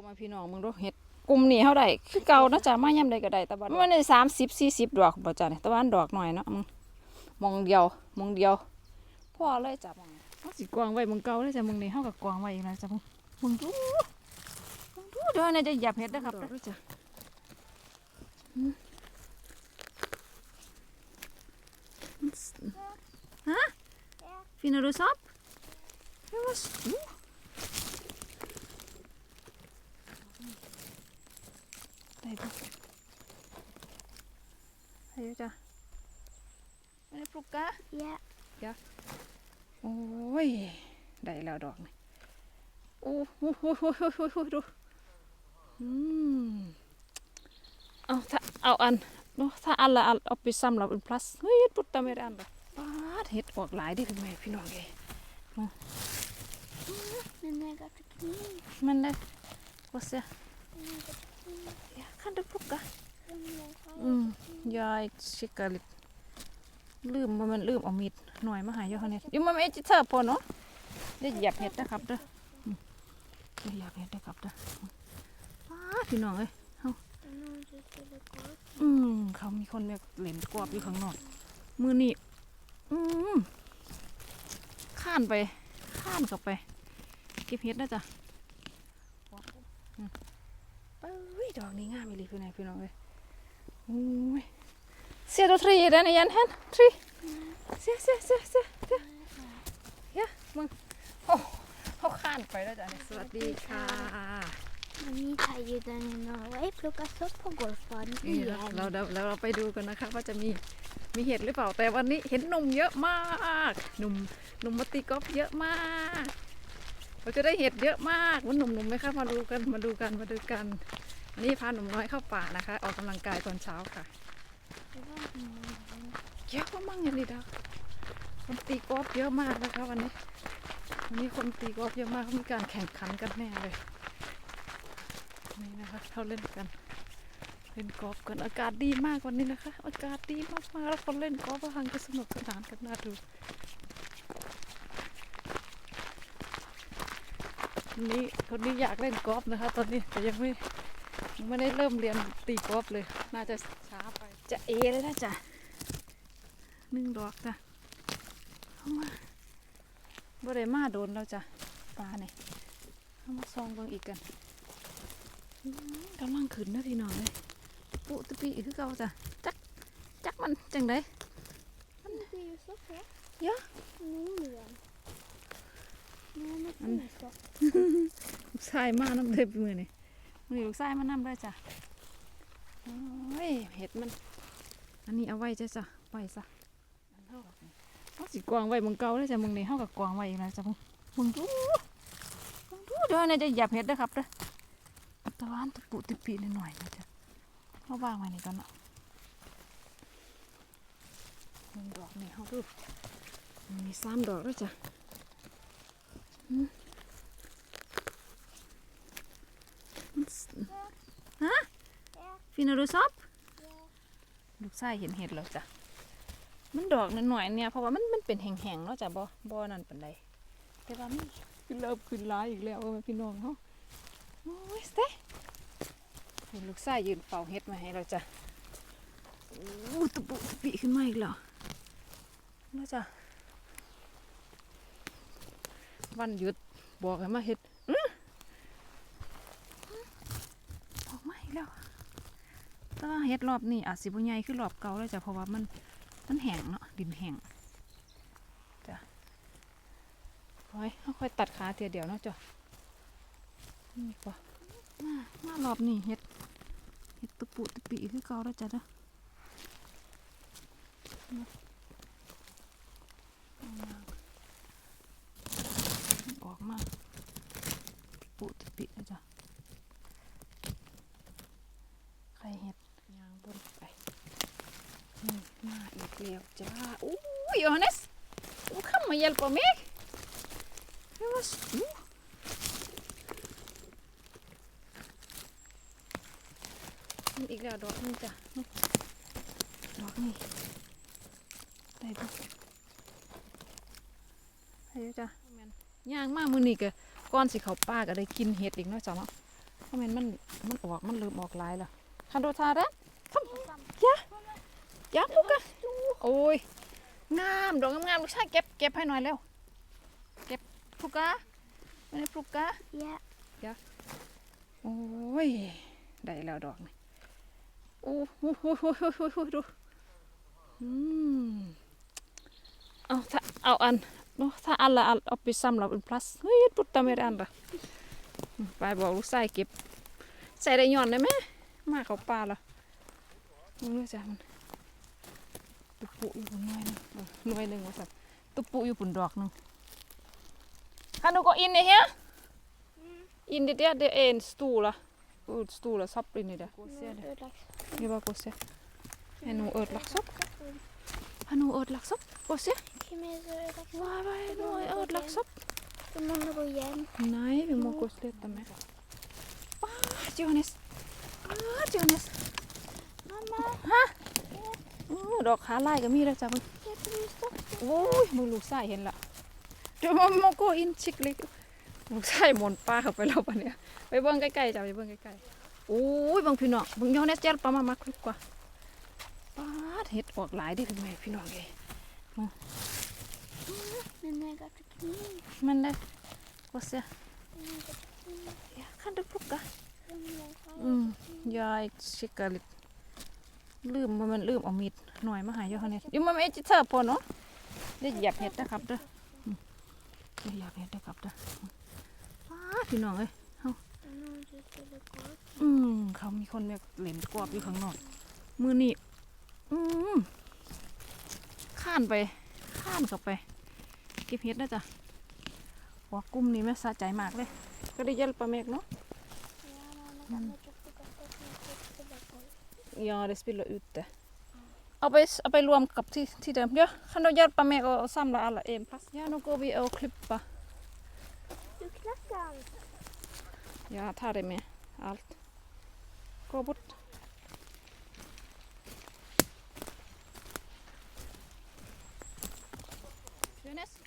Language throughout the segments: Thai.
พวกมาพี่น้องมึงดูเห็ดกลุ่มนี้เท่าไดคือเก่าเนาะจ้ะมาย่ำใดก็ได้แต่ว่ามันได้สามสิบสี่สิบดอกบ่จ้ะเนี่ยแต่ว่าอันดอกหน่อยเนาะมึงมองเดียวมองเดียวพ่อเลยจ้ะมึงเขาสิกวางไว้มึงเก่าเลยจ้ะมึงนี่เฮากับกวางไว้อีกแล้วจ้ะมึงมึงดูมึงดูเดี๋ยวเนี่ยจะหยับเห็ดนะครับด้วยจ้ะอืมฮะฟินารูซอปเฮ้ยว่า ได้ปะได้อยู่จ้ะไม่ได้ปลุกกะ Yeah. โอ้ย ได้แล้วดอกนี่โอ้โหโหโหโหโหโหดูอืมเอาถ้าเอาอันเนาะถ้าอันละอันเอาไปซ้ำเราเป็น plus เฮ้ยปุ๊ดตาไม่ได้อันละปาดเห็ดออกหลายเดิคุณแม่พี่น้องเอ้ย Men jag got the kniv. มันได้ว่าเสีย Men jag got the kniv. อยากขันได้ปลุกกะ Men jag har อืมยายชิกาลิตลืมว่ามันลืมเอามีดหน่อยมาหายอเนี่ยอยู่มาไม่จิเธอพอเนาะได้เหยียบเห็ดนะครับเด้ออืมได้เหยียบเห็ดนะครับเด้อว้าพี่น้องเอ้ย den har inte skulle gå. อืมเขามีคนแบบเหล่นกวาดอยู่ข้างนอกมือนี่อืมข้านไปข้านเข้าไปเก็บเห็ดนะจ๊ะอืม เอ้ยดอกนี้งามอีหลีคือไหนพี่น้องเอ้ยโอ้ย Ser du tre i den igen hen? Tre. Se, se, se, se. se. Ja, มึงโอ้เขาข้านไปแล้วจ้ะสวัสดีค่ะ Men ni tar ju den i Norge. Plockas upp på golfbanan นี่เราเราเดี๋ยวเราไปดูกันนะคะ ว่าจะมีมีเห็ดหรือเปล่าแต่วันนี้เห็นหนุ่มเยอะมากหนุ่มหนุ่มมาตีกอล์ฟเยอะมาก เราจะได้เห็ดเยอะมากวันหนุ่มๆไหมคะมาดูกันมาดูกันมาดูกัน อันนี้พาหนุ่มน้อยเข้าป่านะคะ ออกกำลังกายตอนเช้าค่ะเยอะมากเลยดาคนตีกอล์ฟเยอะมากนะคะวันนี้วันนี้คนตีกอล์ฟเยอะมากเขามีการแข่งขันกันแน่เลยนี่นะคะเขาเล่นกัน เล่นกอล์ฟกันอากาศดีมากวันนี้นะคะ อากาศดีมากๆแล้วคนเล่นกอล์ฟทางก็สนุกสนานกันน่าดู คนนี้คนนี้อยากเล่นกอล์ฟนะคะ ตอนนี้แต่ยังไม่ยังไม่ได้เริ่มเรียนตีกอล์ฟเลย น่าจะช้าไป จะเอเลยนะจ๊ะหนึ่งดอกจ้ะเข้ามาบ่ได้มาโดนแล้วจ้ะปลาเนี่ยเข้ามาซองเบิ่งอีกกันอื้อกำลังขึ้นนะพี่น้องเลยปุตะปีคือเก่าจ้ะจักจักมันจังได Men det är ju så fett. Ja. Ingen. Nej, men Mm. det är så. ลู ลูกชายมาน้ำเด็บมือนี่มือลูกชายมาน้ำได้จ้ะโอ้ยเห็ดมัน อันนี้เอาไว้จ้ะจ้ะไว้ซะเท่ากับนี่เอาสิกวางไว้มึงเก่าได้จ้ะมึงนี่เท่ากับกวางไว้อีกแล้วจ้ะมึงมึงดูมึงดูเดี๋ยวนี่จะหยับเห็ดนะครับเด้อตะวันตะปุตะปีนิดหน่อยนะจ้ะเอาวางไว้นี่ก่อนเนาะมึงดอกนี่เขาดูมันมีสามดอกแล้วจ้ะ ฮะฟินารูซอปลูกชายเห็นเห็ดแล้วจ้ะ มันดอกนิดหน่อยๆเนี่ย เพราะว่ามันมันเป็นแห้งๆเนาะจ้ะบ่บ่นั่นปานใดแต่ว่ามันขึ้นเริ่มขึ้นร้ายอีกแล้วเออพี่น้องเฮาโอ้ยสเต้เห็นลูกชายยืนเฝ้าเห็ดมาให้เราจ้ะโอ้ตะปุตะปิขึ้นมาอีกแล้วแล้วจ้ะ วันหยุดบอกให้มาเห็ดออกมาอีกแล้วแต่ว่าเฮ็ดรอบนี้อาจสิบ่ใหญ่คือรอบเก่าแล้วจ้ะเพราะว่ามันมันแห้งเนาะดินแห้งจ้ะค่อยค่อยตัดขาเทียเดียวเนาะจ้ะนี่ปะมามารอบนี้เฮ็ดเฮ็ดตุปุตุปีคือเก่าแล้วจ้ะเด้อมาเอา มากปุตปีแล้วจ้ะใครเห็ดยางบนไปนี่มาอีกแล้วจ้าอู้ยโยฮันเนสอู้ข้ามมาเยลปะเมกเฮ้ยว่าอู้ อีกแล้วดอกนึงจ้ะดอกนี่ได้ปะได้อ ยู่จ้ะแม่นย่างมากมือนี่ก็ก้อนสิเขาป้าก็ได้กินเห็ดอีกเนาะจ้ะเนาะเพราะมันมันมันออกมันเริ่มออกหลายแล้วคันโดทาแล้วทำยะยะลูกอะโอ้ยงามดอกงามๆลูกชายเก็บเก็บให้หน่อยเร็วเก็บปลูกกะไม่ได้ปลูกกะ Ja. โอ้ยได้แล้วดอกนี่โอ้โหโหโหโหโหโหดูอืมเอาถ้าเอาอัน เนาะถ้าอันละอันเอาไปซ้ำเราเป็นพลัสเฮ้ยปุตตะไม่ได้อันละอืมไปบอกลูกชายเก็บใส่ได้ย้อนได้ไหมมาเขาป่าละมึงรู้จักมันตุปุอยู่บนหน่วยหนึงเออหน่วยหนึ่งว่าสัตว์ตุปุอยู่บนดอกหนึงคันดูก็อินเนี่ย In det där det är en stora, uh, stora sopp in i det. Gå och se det. Jag bara gå och se. Är nog ödelagsopp? Har nog ödelagsopp? Gå och se. Vad vad är nog ödelagsopp? Du måste gå igen. Nej, vi må gå och leta med. Ah, Johannes. Ah, Johannes. Mamma, Ha? Uh, ดอกขาลายก็มีแล้วจ้ะมึงโอ้ยมึงลูกชายเห็นละเดี๋ยวมันมาก็อินชิกเล็กลูกชายหมนป้าเข้าไปแล้วปะเนี่ยไปเบิ่งใกล้ๆจ้ะไปเบิ่งใกล้ๆโอ้ยเบิ่งพี่น้องบิ่งย้อนเนสเจลปลามามากกว่าป้าดเห็ดออกหลายดิคุณแม่พี่น้องเอ้ย Men jag har gått kniv. มันได้ก็เสีย ja kan du plocka อืมยายชิกกะลิกลืม่มันลืมเอามีดหน่อยมาหายย้อนเนสอยู่มาไม่จิเธอพอเนาะได้เหยียบเห็ดนะครับเด้ออืมได้เหยียบเห็ดนะครับเด้ออืมป้าพี่น้องเอ้ยเฮาอืมเขามีคนแบบเหล่นกวาดอยู่ข้างนอกมือนี่อืมข้านไปข้านเข้าไป ก็บเห็ดนะจ๊ะหัวกุ้มนี่แม่สะใจมากเลย ก็ได้เยัลปลาเมกเนาะ Ja, det spiller ute. เอาไปเอาไปรวมกับที่ที่เดิมเดี๋ยวคันเรายัดปลาเมก och samla alla i en plats. Ja, nu går vi och klippa. Du knackar allt. Jag tar det med allt. Gå bort.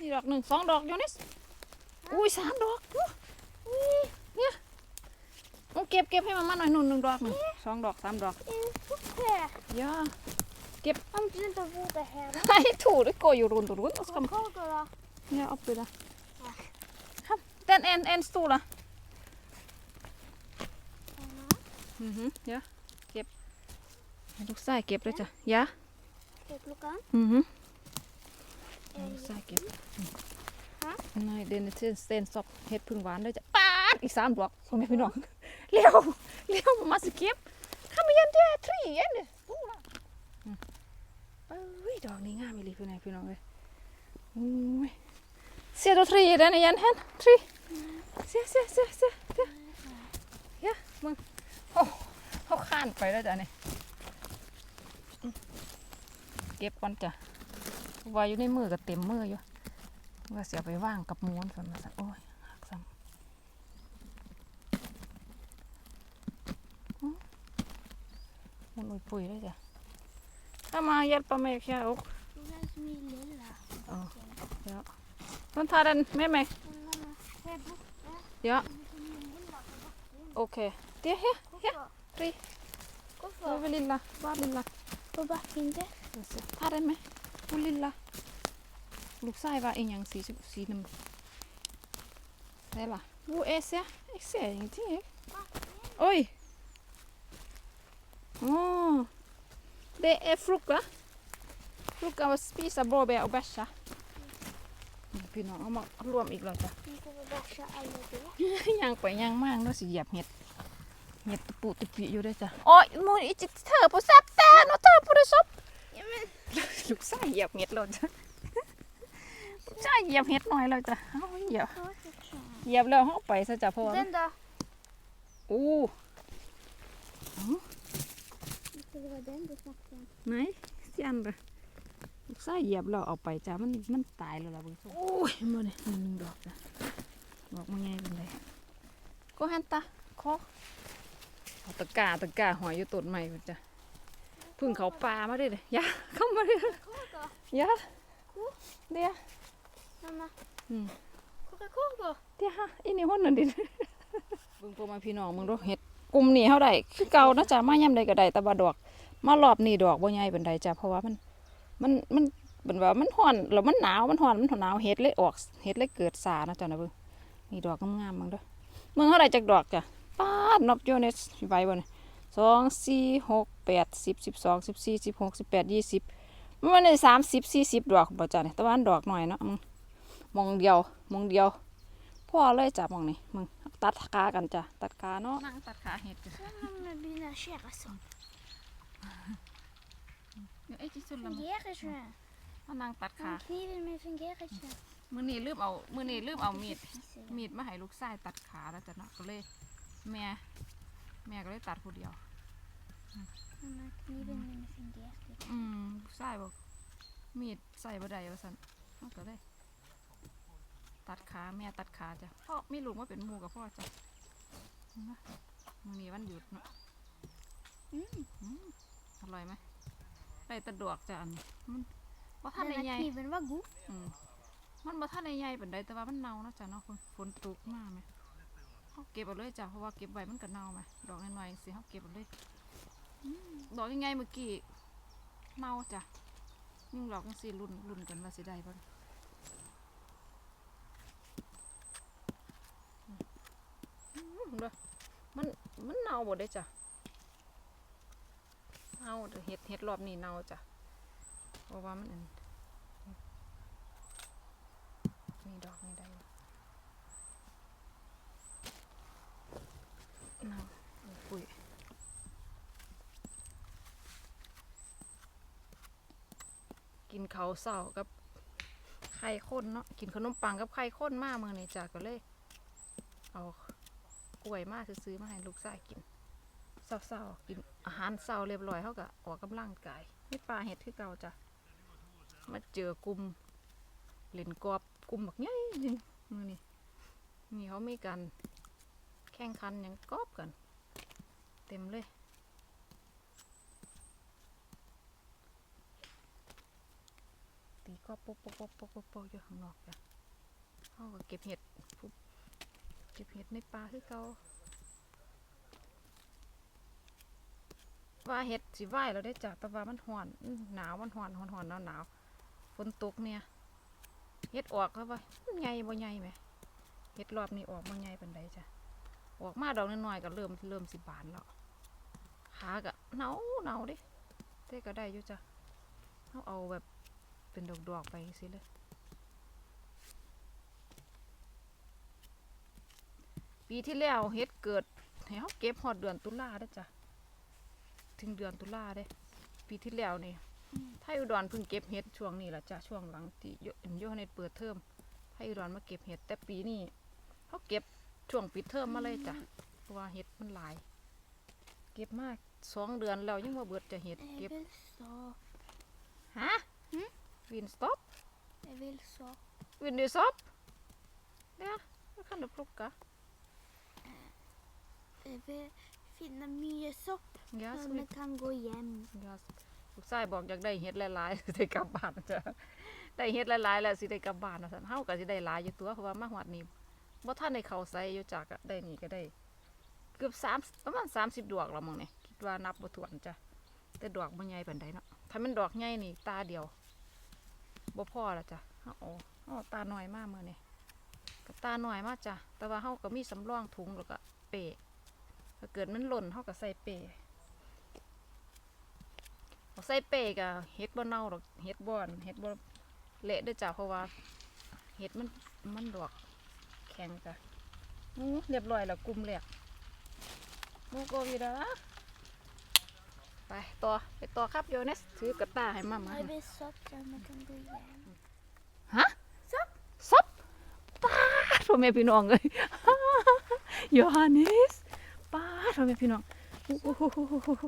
นี่ดอกหนึ่งสองดอกโยนิสอุ้ยสามดอกอู้อุ้ยเนี่ยเอาเก็บเก็บให้มามาหน่อยหนึ่งหนึ่งดอกหนึ่งสองดอกสามดอก Här. ย่า Om du inte vågar här. ไอ้ถู det går ju runt och runt och ska Vad pågår då? Ja, uppe där. Kom, den en, en stor då. Mhm, ja. Ket. Du sai ket det Ja. Ska jag plocka? Mhm. Eh, Du sai ket. Hä? Nej, den är till sten sopp. Het พึ่งหวานด้วยจ้ะป๊าดอีกสามดอกพ่อแม่พี่น้องเร็วเร็วมาสิเก็บข้ามายันเด้อทรีเย็นเด้อดูล่ะอืมเอ้ยดอกนี้งามอีหลีพี่น้องพี่น้องเอ้ยโอ้ย Ser du tre i den igen hen? Tre. Se, se, se, se. se. Ja, มึงโอ้เขาข้านไปแล้วจ้ะนี่อืมเก็บก่อนจ้ะ ไว้อยู่ในมือก็เต็มมืออยู่ว่าเสียไปว่างกับม้วนฝนมาสักโอ้ยหักซ้ำอืมมันอุยปุ๋ยเลยจ้ะถ้ามายัดปลาเมกแค่อก Du är som min lilla. Ja. Ja. Hon tar den med mig. Mamma, här borta. Ja, Som min lilla på backen. okej. Det är här. Ja, Hvorfor? tre. Då är Hvorfor? vi lilla. Bara lilla. På backen där. Ska vi se. Ta den med. Hon lilla. ลูกชายว่าเองยังสีสีน้ำใช่ล่ะวูเอเสียเอ็กเสียอย่างที่โอ้ยโอ้เด är fruka fruka var spisa blåbär och bärsa พี่น้องเอามารวมอีกแล้วจ้ะย่างไปย่างมากเนาะสิเหยียบเห็ดเห็ดตะปุตะปิอยู่ด้วยจ้ะโอ้ยมูอีจิเธอผู้แซับแต่เนาะเธอผู้ได้ซับ ลูกชายเหยียบเห็ดแล้วจ้ะลูกชายเหยียบเห็ดหน่อยแล้วจ้ะเอาเหยียบ ta så klar. เหยียบแล้วเขาไปซะจ้ะพ่อ Den då? อู้ Det var den du snackade om. ไหนเสียนเลยลูกชายเหยียบแล้วเอาไปจ้ะมันมันตายแล้วล่ะเบิ่งโอ้ยมาเนี่ยหนึ่งดอกจ้ะดอกมันไงเป็นไรก็หันตาคอเอาตะกร้าตะกร้าหอยอยู่ต้นใหม่พุ่นจ้ะเพึ่งเขาปลามาเด้เลยอยาเข้ามาเด้ Koka. Ja, det. Mamma. Mm. Koka koka. Det här inne i honom din. เบิ่งพวกมาพี่น้องมึงดูเห็ดกลุ่มนี้เฮาได้คือเก่านะจ๊ะมายามใดก็ได้แต่ว่าดอก มารอบนี้ดอกบ่ใหญ่ปานใดจ้ะเพราะว่ามัน มันมันเป็นว่ามันร้อนแล้วมันหนาวมันร้อนมันหนาวเห็ดเลยออกเห็ดเลยเกิดสานะจ๊ะนะเบิ่งนี่ดอกงามๆมึงเด้อมึงเท่าไหร่จักดอกจ้ะป้าดนับอยู่ในใบบ่เนี่ยสองสี่หก แปดสิบสิบสองสิบสี่สิบหกสิบแปดยี่สิบมันได้สามสิบสี่สิบดอกบ่จ้ะเนี่ยแต่ว่าอันดอกหน่อยเนาะมึงมองเดียวมองเดียวพ่อเลยจ้ะมองนี่มึงตัดขากันจ้ะตัดขาเนาะนั่งตัดขาเห็ดกัน Men begynner å skjære sånn. ไอ้ที่สุดละ Fungerer ikke. มานั่งตัดขา Den kniven min fungerer ikke. มือนี้ลืมเอามือนี้ลืมเอามีดมีดมาให้ลูกชายตัดขาแล้วจ้ะเนาะก็เลยแม่แม่ก็เลยตัดผู้เดียว Men kniven min fungerte ikke. อืมลูกชายบอกมีดใส่บ่ได้ว่าซั่นเขาก็เลยตัดขาแม่ตัดขาจ้ะพ่อไมีลูกมาเป็นหมูกับพ่อจ้ะเห็นะมื้อนี้วันหยุดเนาะ Mm. อืมอร่อยไหมได้แตะดวกจ้ะอันมันบ่ทันใหญ่ kniven var god. อืมมันบ่ทันใหญ่เปานใดแต่ว่ามันเน่าเนาะจ้ะเนาะฝนฝนตกมากไหมเฮาเก็บเอาเลยจ้ะเพราะว่าเก็บไว้มันก็เน่าไหมดอกน้อยๆจังซี่เฮาเก็บเอาเลย ดอกยังไงเมื่อกี้เน่าจ้ะยิ่งดอกจังซี่รุ่นรุ่นกันว่าสิได้บ่อืมเด้อมันมันเน่าบ่ได้จ้ะเน่าเด้อเฮ็ดเฮ็ดรอบนี้เน่าจ้ะเพราะว่ามันมีดอกไม่ได้อยู่น้ำปุ๋ย กินเขาวเสากับไข่ข้นเนาะกินขนมปังกับไข่ข้นมากเมื่อนี้จ้ะก็เลย เอากล้วยมาซื้อมาให้ลูกชายกินเศร้าๆกินอาหารเศร้าเรียบร้อยเขาก็ออกกำลังกายไม่ปลาเห็ดคือเก่าจ้ะมาเจอกลุ่มเล่นกอบกลุ่มบักใหญ่หนึงมือนี่นี่เขามีการแข่งขันยังกอบกัน เต็มเลย ตีกอบปกปกปกปกปกปกอยู่ข้างนอกจ้ะเขาก็เก็บเห็ดปุ๊บเก็บเห็ดในป่าคือเขาว่าเห็ดสิไหวแล้วได้จากแต่ว่ามันห่อนหนาวมันห่อนห่อนห่อนหนาวหนาวฝนตกเนี่ยเฮ็ดออกแล้วว่าใหญ่บ่ใหญ่ไหมเฮ็ดรอบนี้ออกบ่ใหญ่เปานใดจ้ะออกมาดอกน้อยๆก็เริ่มเริ่มสิบานแล้วขาก็หนาวหนาวดิแต่ก็ได้อยู่จ้ะเอาเอาแบบ เป็นดอกๆไปสิเลยปีที่แล้วเฮ็ดเกิดให้เฮาเก็บฮอดเดือนตุลาเด้อจ้ะถึงเดือนตุลาเด้ ปีที่แล้วนี่ไทยอุดรเพิ่งเก็บเห็ดช่วงนี้แหละจ้ะช่วงหลังที่โยโยในเปิดเทอมไทยอุดรมาเก็บเห็ดแต่ปีนี้เขาเก็บช่วงปิดเทอมมาเลยจ้ะเพราะว่าเห็ดมันหลาย เก็บมากสองเดือนแล้วยังว่าเบิดจะเห็ด Jeg เก็บ vil så. ฮะ วินสต็อป Jeg vil så. วินดีซ็อปเนี่ยไม่คันเดือปลุกกะ Jeg vil finne mye sopp, ยา så สุ vi kan gå hjem. ยาลูกชายบอกอยากได้เห็ดหลายๆ สิได้กลับบ้านจ้ะได้เห็ดหลายๆแล้วสิได้กลับบ้านนะสันเฮาก็สิได้หลายอยู่ตัวเพราะว่ามาหอดนี้บ่ทันได้เข้าใส่อยู่จักอะได้นี่ก็ได้ เกือบสามประมาณสามสิบดอกแล้วมั้งเนี่ยคิดว่านับบ่ถ้วนจ้ะแต่ดอกบ่ใหญ่ปานใดเนาะถ้ามันดอกใหญ่นี่ตาเดียว บ่พอละจ้ะเฮาเอาเฮาเอาตาน้อยมากมื้อนี้ก็ตาหน้อยมากจ้ะแต่ว่าเฮาก็มีสำรองถุงแล้วก็เปะถ้าเกิดมันหล่นเฮาก็ใส่เปะใส่เปะก็เฮ็ดบ่เน่าดอกเฮ็ดบ่อนเฮ็ดบ่เละด้อจ้ะเพราะว่าเฮ็ดมันมันดอกแข็งจ้ะอู้เรียบร้อยแล้วกลุ่มแรกมูโกวีดา ไปต่อไปต่อครับโยเนสถือกระตาให้มามา Jeg vil sopp, så vi kan gå hjem. ฮะซับป้าดพ่อแม่พี่น้องเลย โยฮันเนสป้าดพ่อแม่พี่น้องอู้หูหูหูหูหู